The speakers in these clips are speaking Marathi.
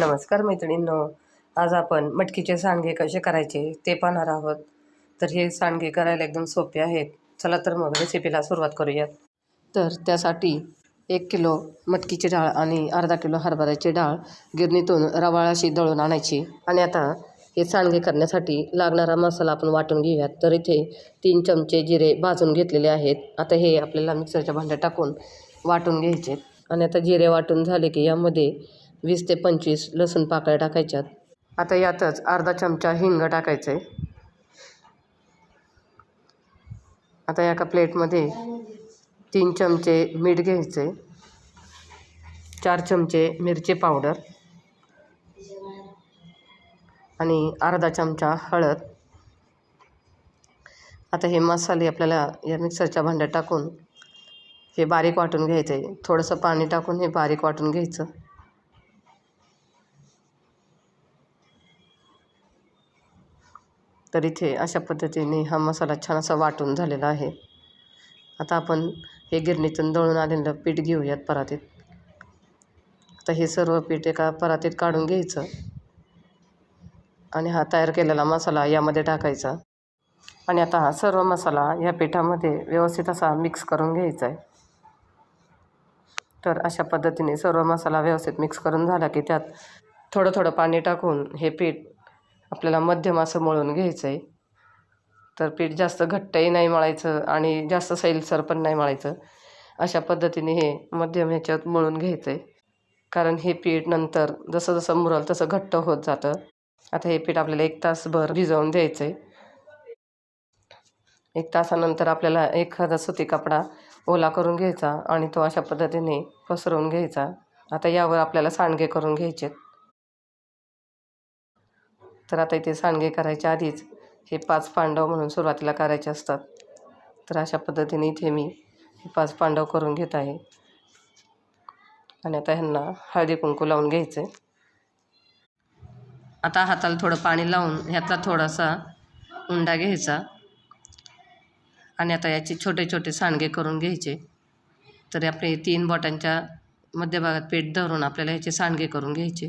नमस्कार मैत्रिणींनो. आज आपण मटकीचे सांडगे कसे करायचे ते पाहणार आहोत. तर हे सांडगे करायला एकदम सोपे आहेत. चला तर मग रेसिपीला सुरुवात करूयात. तर त्यासाठी एक किलो मटकीची डाळ आणि अर्धा किलो हरभऱ्याची डाळ गिरणीतून रवाळाशी दळून आणायची. आणि आता हे सांडगे करण्यासाठी लागणारा मसाला आपण वाटून घेऊयात. तर इथे तीन चमचे जिरे भाजून घेतलेले आहेत. आता हे आपल्याला मिक्सरच्या भांड्यात टाकून वाटून घ्यायचे. आणि आता जिरे वाटून झाले की यामध्ये वीस ते पंचवीस लसूण पाकळ्या टाकायच्यात. आता यातच अर्धा चमचा हिंग टाकायचं आहे आता एका प्लेटमध्ये तीन चमचे मीठ घ्यायचे चार चमचे मिरची पावडर. आणि अर्धा चमचा हळद. आता हे मसाले आपल्याला या मिक्सरच्या भांड्यात टाकून हे बारीक वाटून घ्यायचं आहे थोडंसं पाणी टाकून हे बारीक वाटून घ्यायचं. तर इथे अशा पद्धतीने हा मसाला छान असा वाटून झालेला आहे. आता आपण हे गिरणीतून दळून आलेलं पीठ घेऊयात परातीत. आता हे सर्व पीठ एका परातीत काढून घ्यायचं. आणि हा तयार केलेला मसाला यामध्ये टाकायचा. आणि आता हा सर्व मसाला या पिठामध्ये व्यवस्थित असा मिक्स करून घ्यायचा आहे. तर अशा पद्धतीने सर्व मसाला व्यवस्थित मिक्स करून झाला की त्यात थोडं थोडं पाणी टाकून हे पीठ आपल्याला मध्यम असं मळून घ्यायचं आहे तर पीठ जास्त घट्टही नाही मळायचं आणि जास्त सैलसर पण नाही मळायचं. अशा पद्धतीने हे मध्यम ह्याच्यात मळून घ्यायचं आहे कारण हे पीठ नंतर जसं जसं मुरल तसं घट्ट होत जातं. आता हे पीठ आपल्याला एक तासभर भिजवून द्यायचं आहे एक तासानंतर आपल्याला एखादा सुती कपडा ओला करून घ्यायचा आणि तो अशा पद्धतीने पसरवून घ्यायचा. आता यावर आपल्याला सांडगे करून घ्यायचे तर आता इथे सांडगे करायच्या आधीच हे पाच पांडव म्हणून सुरुवातीला करायचे असतात. तर अशा पद्धतीने इथे मी हे पाच पांडव करून घेत आहे. आणि आता ह्यांना हळदी कुंकू लावून घ्यायचं आता हाताला थोडं पाणी लावून ह्यातला थोडासा उंडा घ्यायचा. आणि आता याचे छोटे छोटे सांडगे करून घ्यायचे. तर आपले तीन बोटांच्या मध्यभागात पेट धरून आपल्याला ह्याचे सांडगे करून घ्यायचे.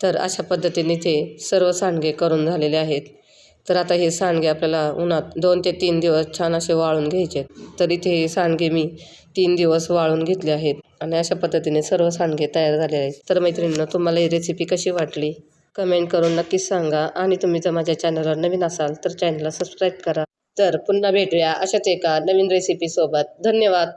तर अशा पद्धतीने ते सर्व सांडगे करून झालेले आहेत. तर आता हे सांडगे आपल्याला उन्हात दोन ते तीन दिवस छान असे वाळून घ्यायचे तर इथे हे सांडगे मी तीन दिवस वाळून घेतले आहेत आणि अशा पद्धतीने सर्व सांडगे तयार झाले आहेत. तर मैत्रिणींना तुम्हाला ही रेसिपी कशी वाटली? कमेंट करून नक्कीच सांगा आणि तुम्ही जर माझ्या चॅनलवर नवीन असाल तर चॅनलला सबस्क्राईब करा. तर पुन्हा भेटूया अशाच एका नवीन रेसिपीसोबत धन्यवाद!